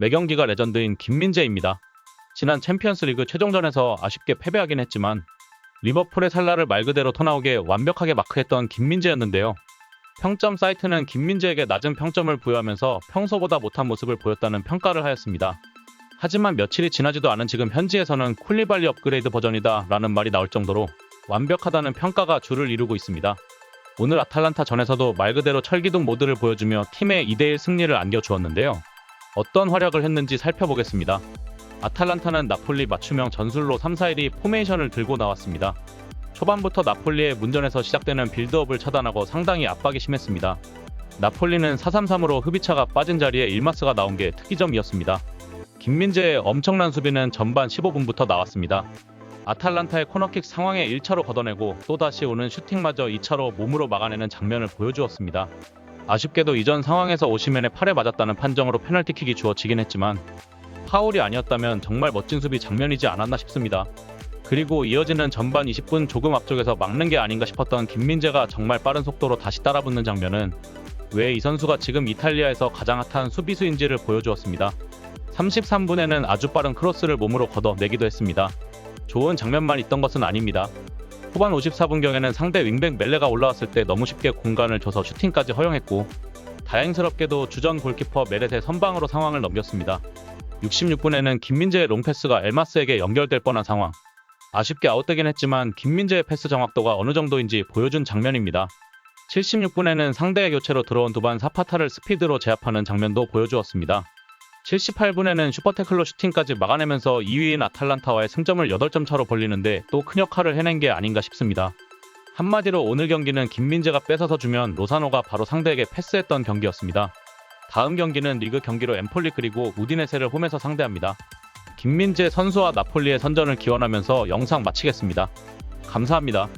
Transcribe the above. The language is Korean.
매경기가 레전드인 김민재입니다. 지난 챔피언스리그 최종전에서 아쉽게 패배하긴 했지만 리버풀의 살라를 말 그대로 토나오게 완벽하게 마크했던 김민재였는데요. 평점 사이트는 김민재에게 낮은 평점을 부여하면서 평소보다 못한 모습을 보였다는 평가를 하였습니다. 하지만 며칠이 지나지도 않은 지금 현지에서는 쿨리발리 업그레이드 버전이다 라는 말이 나올 정도로 완벽하다는 평가가 주를 이루고 있습니다. 오늘 아탈란타 전에서도 말 그대로 철기둥 모드를 보여주며 팀의 2대1 승리를 안겨주었는데요. 어떤 활약을 했는지 살펴보겠습니다. 아탈란타는 나폴리 맞춤형 전술로 3-4-1이 포메이션을 들고 나왔습니다. 초반부터 나폴리의 문전에서 시작되는 빌드업을 차단하고 상당히 압박이 심했습니다. 나폴리는 4-3-3으로 흡이차가 빠진 자리에 일마스가 나온 게 특이점이었습니다. 김민재의 엄청난 수비는 전반 15분부터 나왔습니다. 아탈란타의 코너킥 상황에 1차로 걷어내고 또다시 오는 슈팅마저 2차로 몸으로 막아내는 장면을 보여주었습니다. 아쉽게도 이전 상황에서 오시멘의 팔에 맞았다는 판정으로 페널티킥이 주어지긴 했지만 파울이 아니었다면 정말 멋진 수비 장면이지 않았나 싶습니다. 그리고 이어지는 전반 20분 조금 앞쪽에서 막는 게 아닌가 싶었던 김민재가 정말 빠른 속도로 다시 따라붙는 장면은 왜 이 선수가 지금 이탈리아에서 가장 핫한 수비수인지를 보여주었습니다. 33분에는 아주 빠른 크로스를 몸으로 걷어내기도 했습니다. 좋은 장면만 있던 것은 아닙니다. 후반 54분경에는 상대 윙백 멜레가 올라왔을 때 너무 쉽게 공간을 줘서 슈팅까지 허용했고 다행스럽게도 주전 골키퍼 메렛의 선방으로 상황을 넘겼습니다. 66분에는 김민재의 롱패스가 엘마스에게 연결될 뻔한 상황. 아쉽게 아웃되긴 했지만 김민재의 패스 정확도가 어느 정도인지 보여준 장면입니다. 76분에는 상대의 교체로 들어온 두반 사파타를 스피드로 제압하는 장면도 보여주었습니다. 78분에는 슈퍼태클로 슈팅까지 막아내면서 2위인 아탈란타와의 승점을 8점 차로 벌리는데 또 큰 역할을 해낸 게 아닌가 싶습니다. 한마디로 오늘 경기는 김민재가 뺏어서 주면 로사노가 바로 상대에게 패스했던 경기였습니다. 다음 경기는 리그 경기로 엠폴리 그리고 우디네세를 홈에서 상대합니다. 김민재 선수와 나폴리의 선전을 기원하면서 영상 마치겠습니다. 감사합니다.